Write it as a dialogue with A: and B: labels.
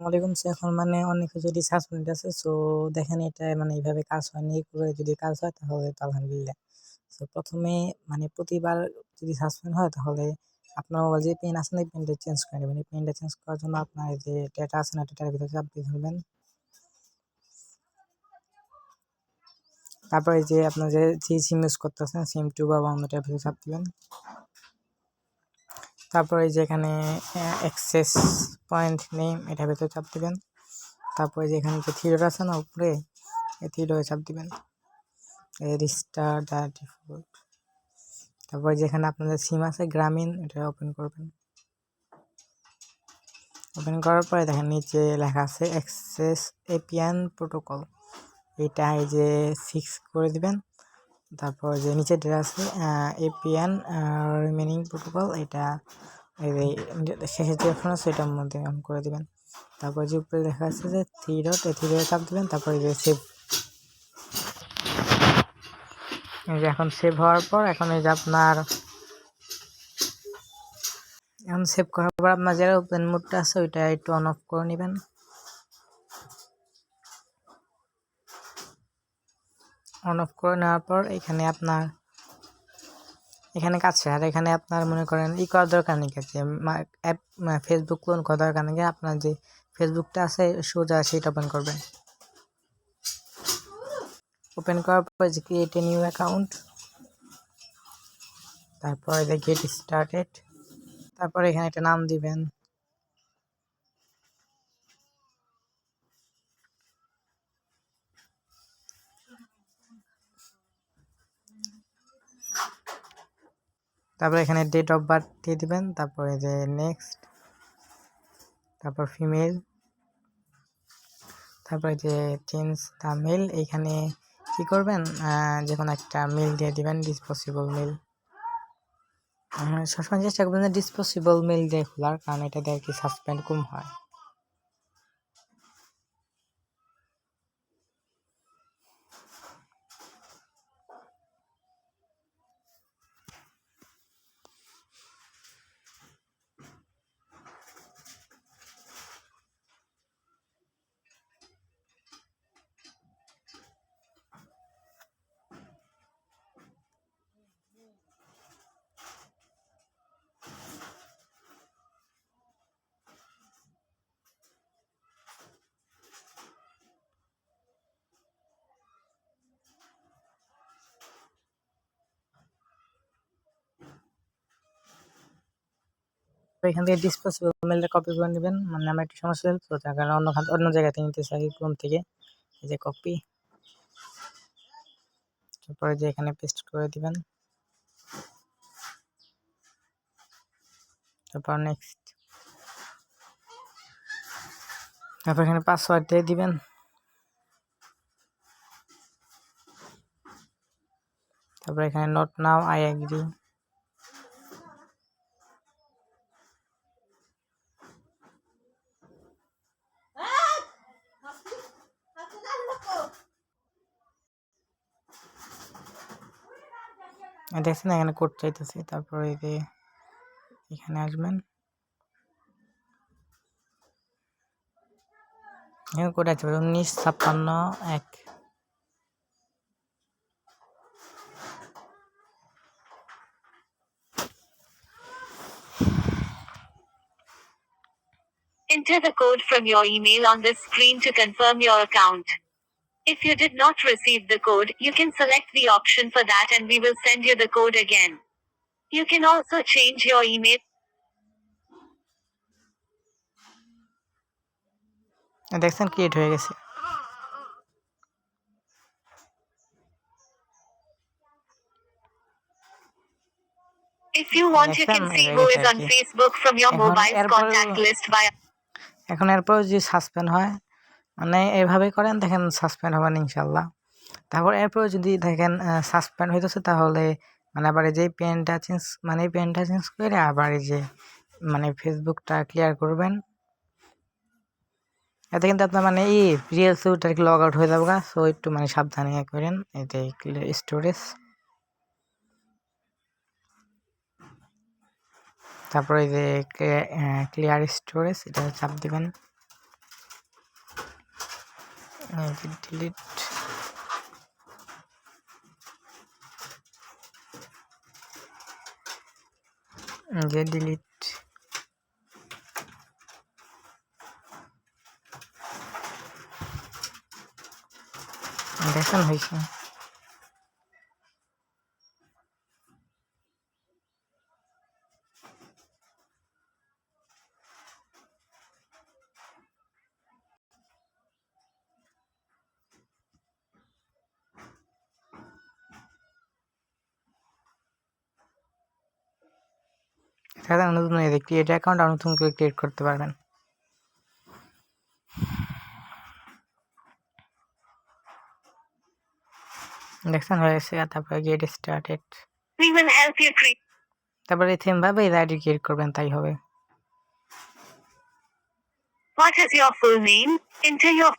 A: ওয়ালাইকুম এখন মানে অনেক যদি সাসপেন্ড আছে সো দেখেন এটা মানে এইভাবে কাজ হয়নি। করে যদি কাজ হয়, তাহলে তো আলহামদুলিল্লাহ। সো প্রথমে মানে প্রতিবার যদি সাসপেন্ড হয়, তাহলে আপনার মোবাইল যে পেন আছে না এই পেনটা চেঞ্জ করে নেবেন। এই পেনটা চেঞ্জ করার জন্য আপনার যে ডেটা আছে না ডেটার ভিতরে চাপ দিয়ে ধরবেন। তারপরে যে আপনার যে সিম ইউজ করতেছেন সিম টু বা অন্যটার ভিতরে চাপ দিবেন। তারপরে যে এখানে অ্যাক্সেস পয়েন্ট নেম এটার ভেতরে চাপ দিবেন। তারপরে যে এখানে যে থ্রি আছে না উপরে, এই থ্রি চাপ দিবেন। রিস্টার দ্য ডিফল্ট তারপরে যেখানে আপনাদের সিম আছে, গ্রামীণ, এটা ওপেন করবেন। ওপেন করার পরে দেখেন নিচে লেখা আছে অ্যাক্সেস এপিএন প্রোটোকল এটা এই যে সিক্স করে দিবেন। তারপর যে নিচে যেটা আছে এপিএন রিমেনিং প্রোটোকল এটা এই শেষে যে অপশন আছে এটার মধ্যে অন করে দিবেন। তারপর যে উপরে লেখা আছে যে থ্রি ডট এই থ্রি ডট চাপ দিবেন, তারপরে যে সেভ এই যে এখন সেভ হওয়ার পর, এখন এই যে আপনার এখন সেভ করার পর আপনার যারা ওপেন মোডটা আছে, ওইটা একটু অন অফ করে নেবেন। অন অফ করে নেওয়ার পর এখানে আপনার, এখানে কাজ আর এখানে আপনার মনে করেন ই করার দরকার নেই যে অ্যাপ ফেসবুক ক্লোন করার দরকার নেই আপনার যে ফেসবুকটা আছে সোজা সেটা ওপেন করবেন। ওপেন করার পর যে ক্রিয়েট এ নিউ অ্যাকাউন্ট তারপরে গেট স্টার্টেড তারপর এখানে একটা নাম দিবেন। তারপরে এখানে ডেট অফ বার্থ দিয়ে দিবেন, তারপরে যে নেক্সট তারপর ফিমেল তারপরে যে চেঞ্জ দ্য মেল এইখানে কি করবেন? যে কোনো একটা মেল দিয়ে দিবেন ডিসপসিবল মেল সবসময় চেষ্টা করবেন ডিসপসিবল মেল দিয়ে খোলার, কারণ এটা দিয়ে আর কি সাসপেন্ড কম হয়। এখান থেকে ডিসপোজেবল মেলটা কপি করে নেবেন। মানে আমার একটু সমস্যা হল তো তার কারণে অন্য অন্য জায়গা থেকে নিতে চাই ক্রোম থেকে? এই যে কপি তারপরে যে এখানে পেস্ট করে দিবেন। তারপর নেক্সট তারপর এখানে পাসওয়ার্ড দিয়ে দিবেন। তারপর এখানে নোট নাও আই এগ্রি দেখছেন এখানে কোড চাইতেছে তারপরে এই যে এখানে আসবেন এখানে কোড আছে উনিশ ছাপ্পান্ন এক
B: Enter the code from your email on this screen to confirm your account. If you did not receive the code, you can select the option for that and we will send you the code again. You can also change your email.
A: দেখছেন create হয়ে গেছে
B: If you want, you can see who is on Facebook from your mobile's contact list via.
A: এখন এরপর যদি suspend হয় মানে এভাবে করেন, দেখেন সাসপেন্ড হবেন ইনশাল্লাহ তারপর এরপর যদি দেখেন সাসপেন্ড হইতেছে তাহলে মানে আবার যে পেনটা চেঞ্জ মানে এই পেনটা চেঞ্জ করে আবার এই যে মানে ফেসবুকটা ক্লিয়ার করবেন। এতে কিন্তু আপনার মানে এই রিয়েল সুট আর কি লগ আউট হয়ে যাবে সো একটু মানে সাবধানে করেন এতে স্টোরেজ তারপরে যে ক্লিয়ার স্টোরেজ এটা চাপ দিবেন। ডিলিট যে ডিলিট দেখেন হয়েছে সাথে নতুন ক্রিয়েট অ্যাকাউন্ট আর নতুন করে ক্রিয়েট করতে পারবেন দেখছেন হয়ে গেছে তারপরে গেট স্টার্টেড. তারপরে সেম ভাবে এই আইডি ক্রিয়েট করবেন তাই হবে
B: What is your full name? Enter your